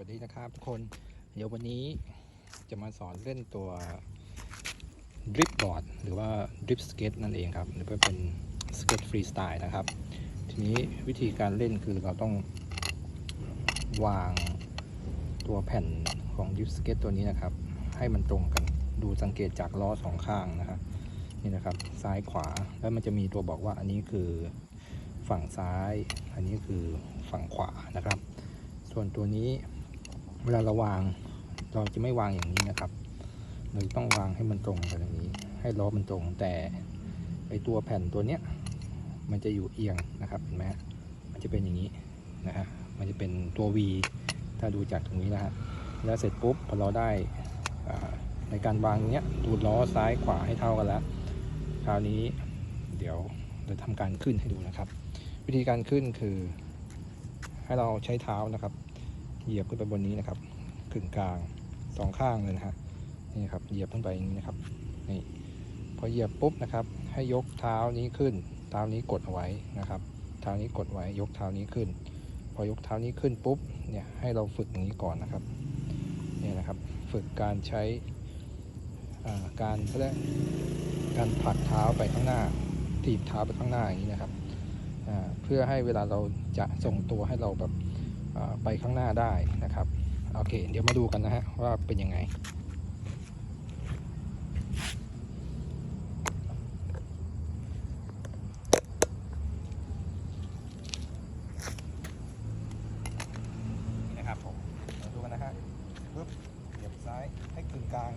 วัสดีนะครับทุกคน เดี๋ยววันนี้จะมาสอนเล่นตัวดริ p บอร์ดหรือว่าดริ p สเก็ตนั่นเองครับ หรือว่าเป็นสเก็ตฟรีสไตล์นะครับ ทีนี้วิธีการเล่นคือเราต้องวางตัวแผ่นของดริ p สเก็ตตัวนี้นะครับ ให้มันตรงกันดูสังเกตจากล้อสองข้างนะครับนี่นะครับซ้ายขวาแล้วมันจะมีตัวบอกว่าอันนี้คือฝั่งซ้าย อันนี้คือฝั่งขวานะครับ ส่วนตัวนี้ เวลาเราวางเราจะไม่วางอย่างนี้นะครับเราต้องวางให้มันตรงกันอย่างนี้ ให้ล้อมันตรงแต่ไอตัวแผ่นตัวเนี้ยมันจะอยู่เอียงนะครับเห็นไหมฮะมันจะเป็นอย่างนี้นะฮะมันจะเป็นตัว V ถ้าดูจากตรงนี้นะฮะแล้วเสร็จปุ๊บพอเราได้ในการวางอย่างเนี้ยดูล้อซ้ายขวาให้เท่ากันแล้ว คราวนี้เดี๋ยวเราทำการขึ้นให้ดูนะครับ วิธีการขึ้นคือให้เราใช้เท้านะครับ เหยียบขึ้นไปบนนี้นะครับขึงกลางสองข้างเลยนะฮะนี่ครับเหยียบขึ้นไปอย่างนี้นะครับนี่พอเหยียบปุ๊บนะครับ ให้ยกเท้านี้ขึ้น เท้านี้กดเอาไว้นะครับ เท้านี้กดไว้ยกเท้านี้ขึ้น พอยกเท้านี้ขึ้นปุ๊บเนี่ยให้เราฝึกอย่างนี้ก่อนนะครับเนี่ยนะครับฝึกการใช้การเขาเรียกการผลักเท้าไปข้างหน้าถีบเท้าไปข้างหน้าอย่างนี้นะครับเพื่อให้เวลาเราจะส่งตัวให้เราแบบ ไปข้างหน้าได้นะครับโอเค เดี๋ยวมาดูกันนะฮะว่าเป็นยังไงนะครับผมมาดูกันนะฮะปึ๊บเหยียบซ้ายให้กึ่งกลาง